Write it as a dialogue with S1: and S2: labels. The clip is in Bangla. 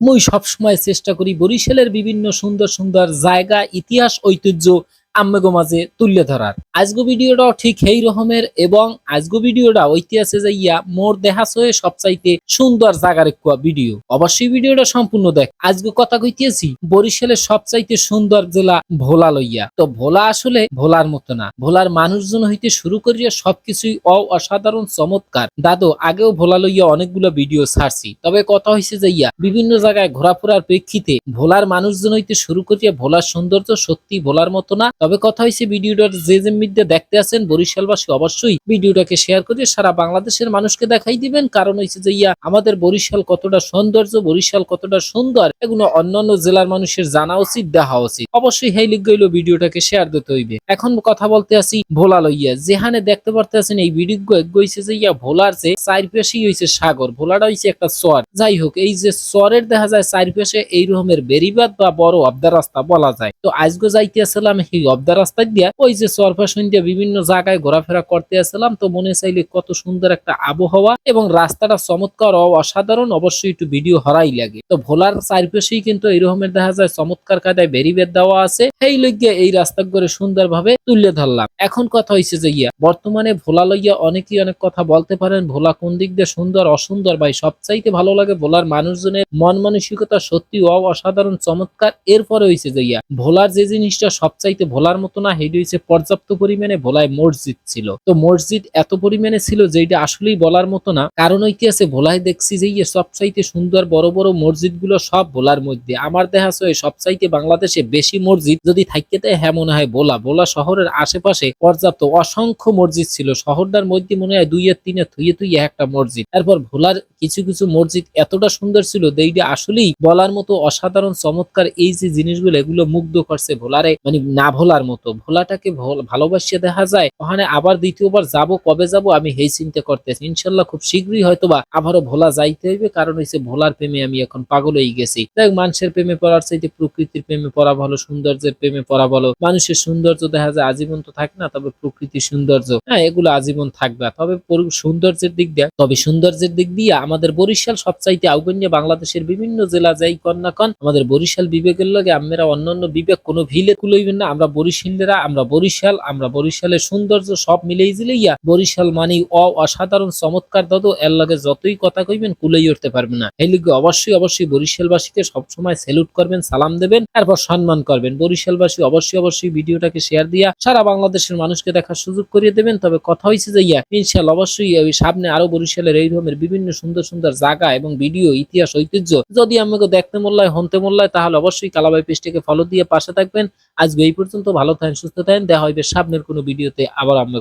S1: মুই সবসময় চেষ্টা করি বরিশালের বিভিন্ন সুন্দর সুন্দর জায়গা ইতিহাস ঐতিহ্য আম্মেগো মাঝে তুলে ধরার। আজগো ভিডিওটাও ঠিক এই রকমের এবং আজগো ভিডিওটা ঐতিহাসে যাইয়া মোর দেহাস হয়ে সবচাইতে সুন্দর জায়গার একটা ভিডিও। অবশ্যই ভিডিওটা সম্পূর্ণ দেখ। আজকে কথা কইতেছি, বরিশালের সবচাইতে সুন্দর জেলা ভোলা লইয়া। তো ভোলা আসলে ভোলার মতো না। ভোলার মানুষজন হইতে শুরু করিয়া সবকিছুই অ অসাধারণ চমৎকার। দাদু, আগেও ভোলা লইয়া অনেকগুলো ভিডিও ছাড়ছি। তবে কথা হয়েছে যাইয়া বিভিন্ন জায়গায় ঘোরাফেরার প্রেক্ষিতে ভোলার মানুষজন হইতে শুরু করিয়া ভোলার সৌন্দর্য সত্যি ভোলার মতো না তবে কথা হয়েছে ভিডিওটা যে যে মিডিয়া দেখতে আছেন বরিশালবাসী অবশ্যই ভিডিওটাকে শেয়ার করে সারা বাংলাদেশের মানুষকে দেখাই দিবেন। কারণ হয়েছে যে, ইয়া, আমাদের বরিশাল কতটা সৌন্দর্য, বরিশাল কতটা সুন্দর, এগুলো অন্যান্য জেলার মানুষের জানা উচিত, দেখা উচিত। অবশ্যই হেই লিখ গইল ভিডিওটাকে শেয়ার দিতে হইবে। এখন কথা বলতে আসি ভোলা লইয়া। যেখানে দেখতে পারতে আছেন এই ভিডিও গইছে যে, ইয়া, ভোলার যে চারপাশেই হইছে সাগর। ভোলাটা হইছে একটা চর যাই হোক, এই যে চরের দেখা যায় চারপাশে এই রকমের বেরিবাদ বা বড় অবদা রাস্তা বলা যায়। তো আজগো যাইতে আসলাম এই অবদা রাস্তা দিয়া ওই যে চরপাশন দিয়া বিভিন্ন জায়গায় ঘোরাফেরা করতে আসলাম, তো মনে চাইলে কত সুন্দর একটা আবহাওয়া এবং রাস্তাটা চমৎকার অসাধারণ, অবশ্যই একটু ভিডিও হরাই লাগে। তো ভোলার চারপাশেই কিন্তু এই রকমের দেখা যায়, চমৎকার কায়দায় বেরিবেদ দেওয়া আছে। সেই লইয়া এই রাস্তা করে সুন্দরভাবে তুলে ধরলাম। এখন কথা হয়েছে যে ইয়া বর্তমানে ভোলা লইয়া অনেকেই অনেক কথা বলতে পারেন, ভোলা কোন দিক দিয়ে সুন্দর, অসুন্দর? ভাই, সবচাইতে ভালো লাগে ভোলার মানুষজনের মন মানসিকতা সত্যি অসাধারণ, চমৎকার। এরপরে হয়েছে যে ইয়া ভোলার যে জিনিসটা সবচাইতে ভোলার মতো না সেটি হচ্ছে পর্যাপ্ত পরিমাণে ভোলায় মসজিদ ছিল। তো মসজিদ এত পরিমাণে ছিল যেটা আসলেই বলার মতো না। কারণ ঐতিহাসে ভোলায় দেখছি যে ইয়ে সবচাইতে সুন্দর বড় বড় মসজিদগুলো সব ভোলার মধ্যে। আমার দেখা যায় সবচাইতে বাংলাদেশে বেশি মসজিদ যদি থাকতে দেয় হ্যাঁ মনে হয় ভোলা। ভোলা শহরের আশেপাশে পর্যাপ্ত অসংখ্য মসজিদ ছিল। শহরটার মধ্যে মনে হয় দুই আর তিনে থুয়ে থুয়ে একটা মসজিদ। তারপর ভোলার কিছু কিছু মসজিদ এতটা সুন্দর ছিল যেইটা আসলেই বলার মতো অসাধারণ চমৎকার এই যে জিনিসগুলো, এগুলো মুগ্ধ করছে ভোলারে। মানে না ভোলার মতো। ভোলাটাকে ভালোবাসিয়ে দেখা যায়। ওখানে আবার দ্বিতীয়বার যাব, কবে যাব, আমি এই চিন্তা করতেছি। ইনশাল্লাহ খুব শীঘ্রই হয়তোবা আবারও ভোলা যাইতে হইবে, কারণ হচ্ছে ভোলার প্রেমে আমি এখন পাগল হয়ে গেছি। দেখ মানুষের প্রেমে পড়ার চাইতে প্রকৃতির প্রেমে পড়া ভালো, সৌন্দর্যের প্রেমে পড়া ভালো। মানুষের সৌন্দর্য দেখা যায়, আজীবন তো থাকে না, তবে প্রকৃতির সৌন্দর্য। হ্যাঁ এগুলো আজীবন থাকবে। তবে সৌন্দর্যের দিক দিয়ে, তবে সৌন্দর্যের দিক দিয়ে আমাদের বরিশাল সবচাইতে আউগন্য বাংলাদেশের বিভিন্ন জেলা, যাই কন না কন, আমাদের বরিশাল বিবেকের লগে আমরা অন্যান্য বিবেক কোনো ভিলে কুলইবেন না, আমরা বরিশালেরা আমরা বরিশাল, আমরা বরিশালের সৌন্দর্য সব মিলেই জিলেইয়া, বরিশাল মানে অ অসাধারণ চমৎকার দাদু, এর লগে যতই কথা কইবেন কুলেই উঠতে পারবে না। এই লিগে অবশ্যই অবশ্যই বরিশালবাসীকে সবসময় স্যালুট করবেন, সালাম দেবেন, তারপর সম্মান করবেন। বরিশালবাসী অবশ্যই অবশ্যই ভিডিওটাকে শেয়ার দিয়া সারা বাংলাদেশের মানুষকে দেখার সুযোগ করিয়ে দেবেন। তবে কথা হয়েছে যে, ইয়া ইনশাল অবশ্যই ওই সামনে আরও বরিশালের এই ধরনের বিভিন্ন সুন্দর সুন্দর জায়গা এবং ভিডিও, ইতিহাস, ঐতিহ্য যদি আমাকে দেখতে মোল্লায় হনতে মোল্লায় তাহলে অবশ্যই কালাবাই পেজটিকে ফলো দিয়ে পাশে থাকবেন। আজকে এই পর্যন্ত ভালো থাকেন সুস্থ থাকেন দেখা হইবে সামনের কোনো ভিডিওতে আবার আমাকে